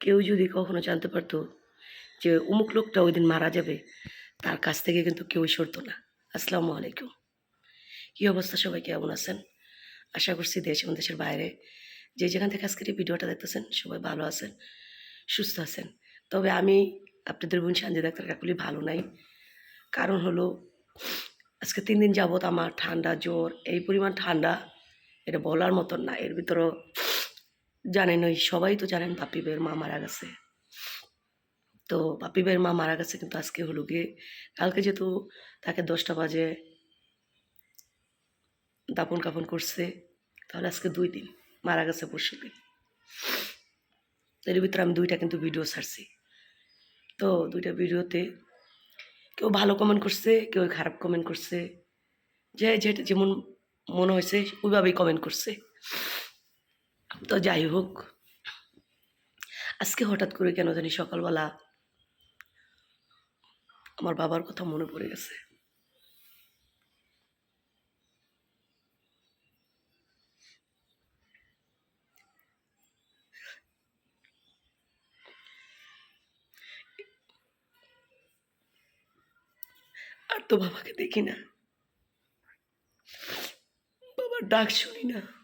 কেউ যদি কখনো জানতে পারতো যে অমুক লোকটা ওই দিন মারা যাবে, তার কাছ থেকে কিন্তু কেউই সরতো না। আসসালামু আলাইকুম। কী অবস্থা সবাই? কেমন আছেন? আশা করছি দেশ এবং দেশের বাইরে যে যেখান থেকে আজকের এই ভিডিওটা দেখতেছেন সবাই ভালো আছেন, সুস্থ আছেন। তবে আমি আপনাদের বোন সানজিদ আক্তার কাকুলি ভালো নাই। কারণ হলো, আজকে তিন দিন যাবত আমার ঠান্ডা, জ্বর, এই পরিমাণ ঠান্ডা এটা বলার মতন না। এর ভিতরও জানেন ওই সবাই তো জানেন বাপি বের মা মারা গেছে। তো বাপি বের মা মারা গেছে কিন্তু আজকে হলো গিয়ে, কালকে যেহেতু তাকে দশটা বাজে দাপন কাপন করছে, তাহলে আজকে দুই দিন মারা গেছে পরশু দিন। এর ভিতরে আমি দুইটা কিন্তু ভিডিও ছাড়ছি। তো দুইটা ভিডিওতে কেউ ভালো কমেন্ট করছে, কেউ খারাপ কমেন্ট করছে। যে যেটা যেমন মনে হয়েছে, ওইভাবেই কমেন্ট করছে। তো যাই হোক, আজকে হঠাৎ করে কেন জানি সকালবেলা আমার বাবার কথা মনে পড়ে গেছে। আর তো বাবাকে দেখি না। বাবার ডাক শুনি না।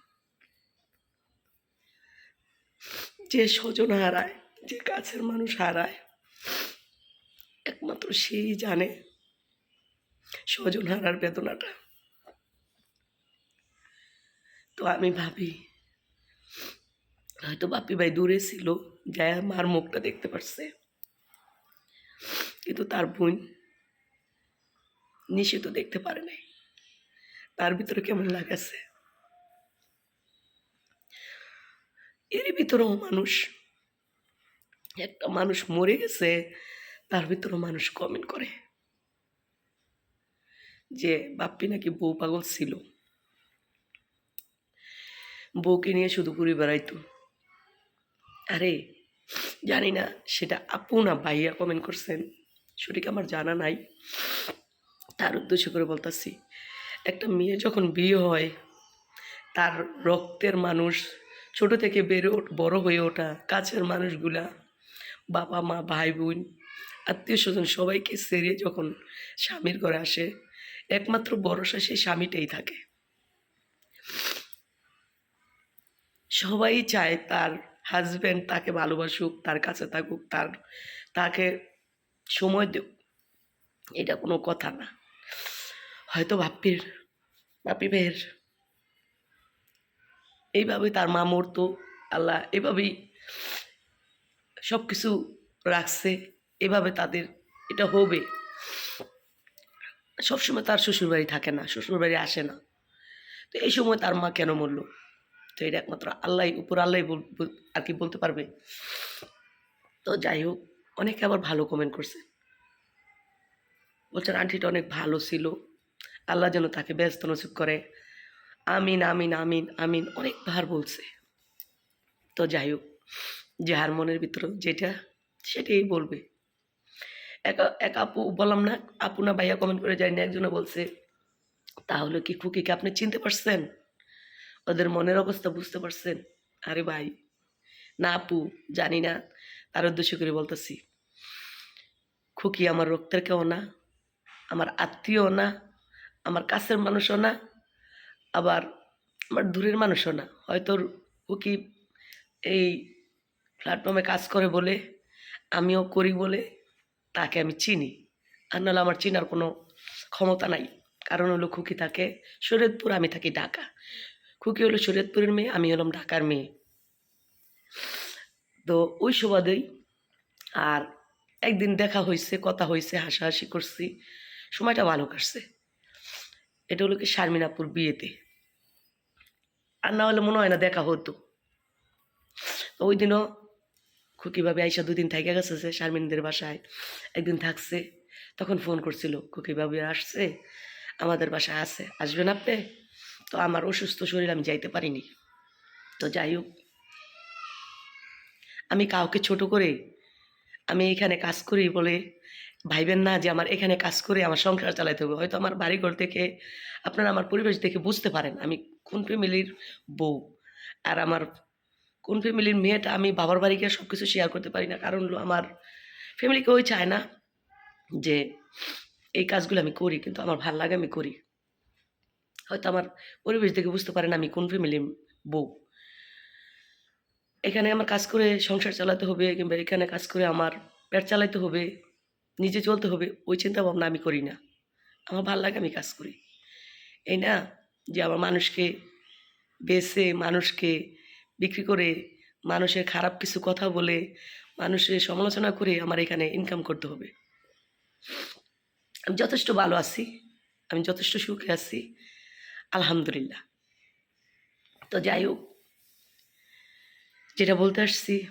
যে স্বজন হারায়, যে কাছের মানুষ হারায়, একমাত্র সেই জানে স্বজন হারার বেদনাটা। তো আমি ভাবি, হয়তো বাপি ভাই দূরে ছিল, যায় মার মুখটা দেখতে পারছে। কিন্তু তার বোন নিষিদ্ধ দেখতে পারে নাই। তার ভিতরে কেমন লাগাছে এর ভিতরেও মানুষ। একটা মানুষ মরে গেছে, তার ভিতরেও মানুষ কমেন্ট করে। যে বাপ্পি নাকি বউ পাগল ছিল। বউকে নিয়ে শুধু ঘুরে বেড়াইতো। আরে, জানি না সেটা আপু না ভাইয়া কমেন্ট করছেন। সঠিক আমার জানা নাই। তার উদ্দেশ্য করে বলতেছি, একটা মেয়ে যখন বিয়ে হয়, তার রক্তের মানুষ ছোট থেকে বেড়ে বড় হয়ে ওঠা কাছের মানুষগুলা, বাবা, মা, ভাই, বোন, আত্মীয় স্বজন সবাইকে সেরে যখন স্বামীর ঘরে আসে, একমাত্র ভরসা সেই স্বামীটাই থাকে। সবাই চায় তার হাজব্যান্ড তাকে ভালোবাসুক, তার কাছে থাকুক, তার, তাকে সময় দেব এটা কোনো কথা না। হয়তো বাপ্পির বাপি ভাইয়ের এইভাবেই তার মা মরতো, আল্লাহ এভাবেই সব কিছু রাখছে, এভাবে তাদের এটা হবে। সবসময় তার শ্বশুরবাড়ি থাকে না, শ্বশুরবাড়ি আসে না। তো এই সময় তার মা কেন মরলো? তো এটা একমাত্র আল্লাহ উপর আল্লাহ আর কি বলতে পারবে? তো যাই হোক, অনেকে আবার ভালো কমেন্ট করছে। বলছেন, আন্টিটা অনেক ভালো ছিল। আল্লাহ যেন তাকে ব্যস্ত নসিব করে। আমিন আমিন আমিন আমিন অনেকবার বলছে। তো যাই হোক যার মনের ভিতরে যেটা, সেটাই বলবে। এক এক আপু বললাম না, আপু না ভাইয়া কমেন্ট করে যায়নি একজনে বলছে, তাহলে কি খুকিকে আপনি চিনতে পারছেন? ওদের মনের অবস্থা বুঝতে পারছেন? আরে ভাই, না আপু, জানি না, তার উদ্দেশ্য করে বলতেছি। খুকি আমার রক্তের কেউ না, আমার আত্মীয় না, আমার কাছের মানুষও না আবার আমার দূরের মানুষও না। হয়তো খুকি এই প্ল্যাটফর্মে কাজ করে বলে, আমিও করি বলে তাকে আমি চিনি। আর নাহলে আমার চিনার কোনো ক্ষমতা নাই। কারণ হলো খুকি থাকে শরীয়তপুর, আমি থাকি ঢাকা। খুকি হলো শরীয়তপুরের মেয়ে, আমি হলাম ঢাকার মেয়ে। তো ওই সুবাদেই আর একদিন দেখা হয়েছে কথা হয়েছে হাসাহাসি করছি। সময়টা ভালো কাটছে। এটা হলো কি শারমিনাপুর বিয়েতে। আর না হলে মনে হয় না দেখা হতো। তো ওই দিনও খুকিভাবে আইসা দুদিন থেকে গেছে শারমিনদের বাসায়। একদিন থাকছে, তখন ফোন করছিল খুকিভাবে আসছে, আমাদের বাসায় আছে, আসবেন আপনি? তো আমার অসুস্থ শরীর আমি যাইতে পারিনি। তো যাই হোক, আমি কাউকে ছোট করে, আমি এখানে কাজ করি বলে ভাইবেন না যে আমার এখানে কাজ করে আমার সংসার চালাইতে হবে। হয়তো আমার বাড়িঘর থেকে, আপনারা আমার পরিবেশ দেখে বুঝতে পারেন। আমি কোন ফ্যামিলির বউ। আর আমার কোন ফ্যামিলির মেয়েটা আমি বাবার বাড়ি গিয়ে সব কিছু শেয়ার করতে পারি না। কারণ আমার ফ্যামিলি কেউই চায় না যে এই কাজগুলো আমি করি, কিন্তু আমার ভালো লাগে আমি করি। হয়তো আমার পরিবেশ দেখে বুঝতে পারেন আমি কোন ফ্যামিলির বউ। এখানে আমার কাজ করে সংসার চালাতে হবে, কিংবা এখানে কাজ করে আমার পেট চালাতে হবে, নিজে চলতে হবে, ওই চিন্তা ভাবনা আমি করি না। আমার ভালো লাগে আমি কাজ করি। এই না? যে আমার মানুষকে বেছে, মানুষকে বিক্রি করে, মানুষের খারাপ কিছু কথা বলে, মানুষের সমালোচনা করে আমার এখানে ইনকাম করতে হবে। আমি যথেষ্ট ভালো আছি, আমি যথেষ্ট সুখে আছি, আলহামদুলিল্লাহ। তো যাই হোক, যেটা বলতে আসছি,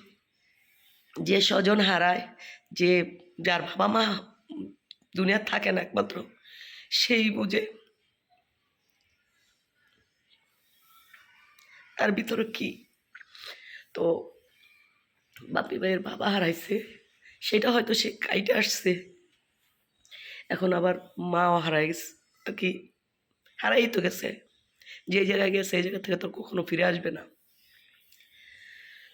যে স্বজন হারায়, যে যার বাবা মা দুনিয়ার থাকে না একমাত্র, সেই বুঝে তার ভিতরে কি? তো বাপি ভাইয়ের বাবা হারাইছে, সেটা হয়তো সে কাইটে আসছে। এখন আবার মাও হারাই আর কি? হারাই তো গেছে। যে জায়গায় গেছে সেই জায়গা থেকে তো কখনো ফিরে আসবে না।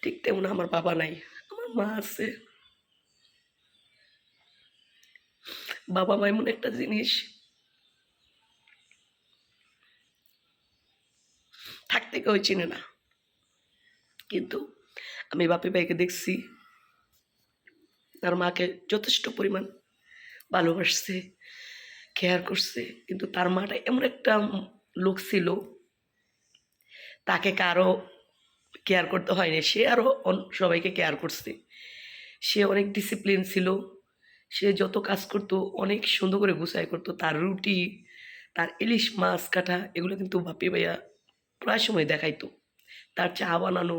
ঠিক তেমন আমার বাবা নাই, আমার মা আছে। বাবা মা এমন একটা জিনিস থাকতে কেউ চিনে না। কিন্তু আমি বাপি ভাইকে দেখছি, তার মাকে যথেষ্ট পরিমাণ ভালোবাসছে কেয়ার করছে, কিন্তু তার মাটা এমন একটা লোক ছিল, তাকে কারও কেয়ার করতে হয়নি। সে আরও সবাইকে কেয়ার করছে। সে অনেক ডিসিপ্লিন ছিল, সে যত কাজ করতো, অনেক সুন্দর করে গুছাই করতো, তার রুটি, তার ইলিশ মাছ কাটা, এগুলো কিন্তু বাপি ভাইয়া প্রায় সময় দেখাইতো। তার চা বানানো,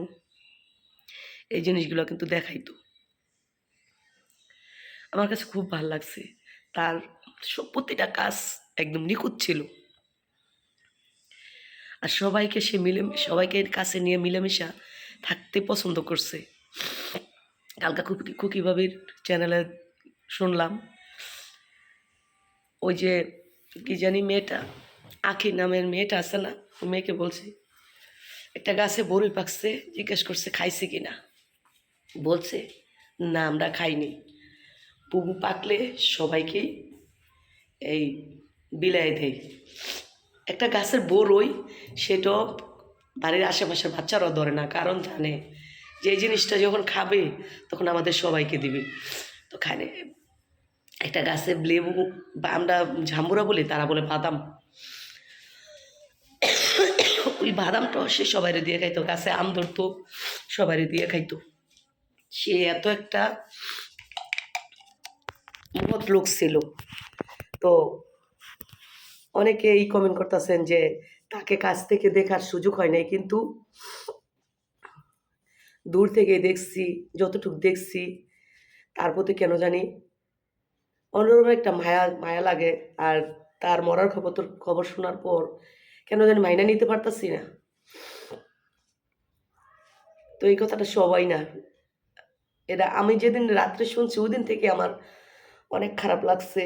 এই জিনিসগুলো কিন্তু দেখাইতো। আমার কাছে খুব ভালো লাগছে। তার প্রতিটা কাজ একদম নিখুঁত ছিল। আর সবাইকে সে মিলে, সবাইকে কাছে নিয়ে মিলেমিশা থাকতে পছন্দ করছে। কালকা খুকি খুকি ভাবির চ্যানেলে শুনলাম। ওই যে, কি জানি মেয়েটা, আখি নামের মেয়েটা আছে না? মেয়েকে বলছি, একটা গাছে বড়ই পাকছে, জিজ্ঞেস করছে খাইছে কি না বলছে, না, আমরা খাইনি। পুবু পাকলে সবাইকেই এই বিলাই দেয়। একটা গাছের বড়ই সেটাও বাড়ির আশেপাশের বাচ্চারাও ধরে না, কারণ জানে যে এই জিনিসটা যখন খাবে, তখন আমাদের সবাইকে দিবে। তো খানে একটা গাছে লেবু বা আমরা ঝাম্বুরা বলি, তারা বলে বাদাম। ওই বাদামটাও সে সবাইরে দিয়ে খাইতো, গাছে আম ধরতো, সবাইরে দিয়ে খাইতো। সে এত একটা মহৎ লোক ছিল। তো অনেকে এই কমেন্ট করতেছেন যে, তাকে কাছ থেকে দেখার সুযোগ হয় নাই, কিন্তু দূর থেকে দেখছি, যতটুকু দেখছি, তার প্রতি কেন জানি অন্যরকম একটা মায়া মায়া লাগে। আর তার মরার খবর খবর শোনার পর কেন জানি মাইনা নিতে পারতাছি না। তো এই কথাটা সবাই না। এটা আমি যেদিন রাত্রে শুনছি ওই দিন থেকে আমার অনেক খারাপ লাগছে।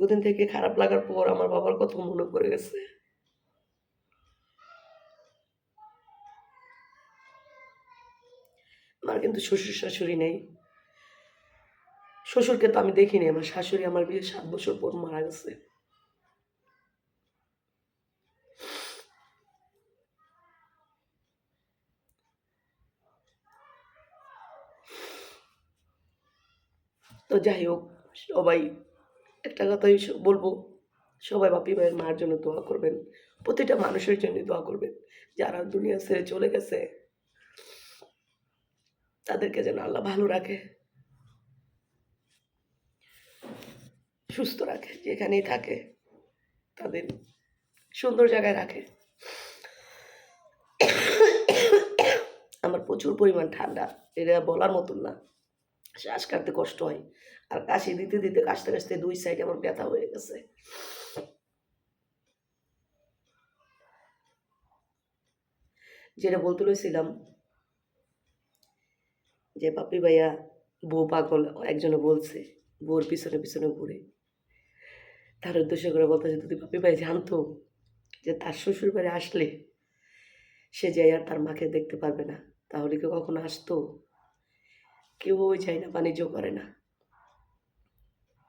ওদিন থেকে খারাপ লাগার পর আমার বাবার কথা মনে পড়ে গেছে। আমার কিন্তু শ্বশুর শাশুড়ি নেই। শ্বশুরকে তো আমি দেখিনি, আমার শাশুড়ি আমার বিয়ে সাত বছর পর মারা গেছে। তো যাই হোক, সবাই একটা কথাই বলব, সবাই বাপি ভাইয়ের মার জন্য দোয়া করবেন, প্রতিটা মানুষের জন্য দোয়া করবেন, যারা দুনিয়া ছেড়ে চলে গেছে, তাদেরকে যেন আল্লাহ ভালো রাখে, সুস্থ রাখে, যেখানেই থাকে, তাদের সুন্দর জায়গায় রাখে। আমার প্রচুর পরিমাণ ঠান্ডা, এটা বলার মতন না। শ্বাস কাটতে কষ্ট হয়। আর কাশি দিতে দিতে কাশতে কাশতে দুই সাইড আমার ব্যথা হয়ে গেছে। যেটা বলতে লইছিলাম যে পাপি ভাইয়া, বউ পাগল একজনে বলছে, বউর পিছনে পিছনে ঘুরে। তার উদ্দেশ্য করে বলতেছে, যদি পাপি ভাই জানতো যে তার শ্বশুর বাড়ি আসলে সে যাই আর তার মাকে দেখতে পারবে না, তাহলে কি কখনো আসতো? কেউই চায় না, বাণিজ্য করে না।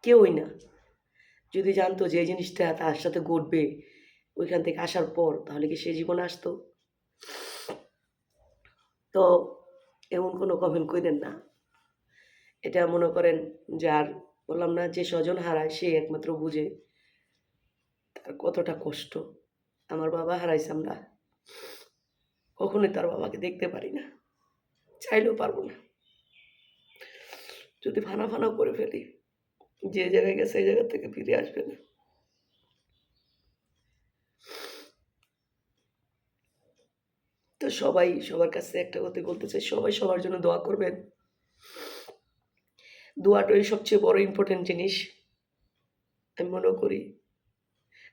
কেউই না। যদি জানতো যে জিনিসটা তার সাথে ঘটবে ওইখান থেকে আসার পর, তাহলে কি সে জীবনে আসতো? তো এমন কোনো কমেন্ট করেন না। এটা মনে করেন যার বললাম না, যে স্বজন হারায় সে একমাত্র বুঝে তার কতটা কষ্ট। আমার বাবা হারাইছে আমরা। কখনোই তার বাবাকে দেখতে পারি না। চাইলেও পারব না। যদি ফানা ফানা করে ফেলি, যে জায়গায় গেছে সেই জায়গা থেকে ফিরে আসবে না। তো সবাই সবার কাছে একটা কথা বলতে চাই, সবাই সবার জন্য দোয়া করবেন। দোয়াটাই সবচেয়ে বড় ইম্পর্টেন্ট জিনিস। আমি মনে করি,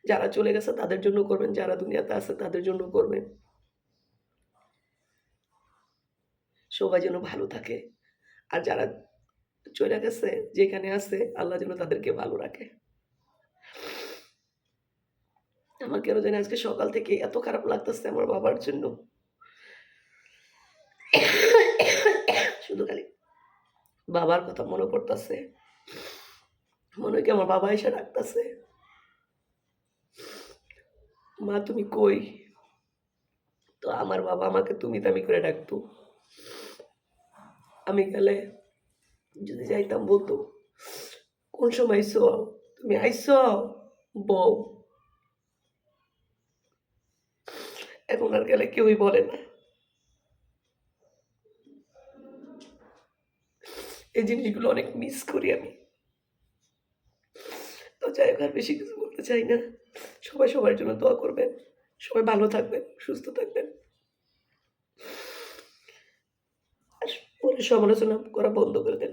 যারা চলে গেছে তাদের জন্য করবেন, যারা দুনিয়াতে আছে তাদের জন্য করবেন। সবাই যেন ভালো থাকে। আর যারা চলে গেছে, যেখানে আছে, আল্লাহ যেন তাদেরকে ভালো রাখে। আমার কেন জানি আজকে সকাল থেকে এত খারাপ লাগতেছে আমার বাবার জন্য। শুধু খালি বাবার কথা মনে পড়তেছে। মনে হয় কি আমার বাবা এসে ডাকতেছে। মা, তুমি কই? তো আমার বাবা আমাকে তুমি দামি করে ডাকতো। আমি গেলে যদি যাইতাম বলতো কোন সময় আইসো তুমি আইসো বউ এখন আর গেলে কেউই বলে না এই জিনিসগুলো অনেক মিস করি আমি তো যাই আর বেশি কিছু বলতে চাই না সবাই সবার জন্য দোয়া করবেন সবাই ভালো থাকবেন সুস্থ থাকবেন আর পরে সমালোচনা করা বন্ধ করে দেন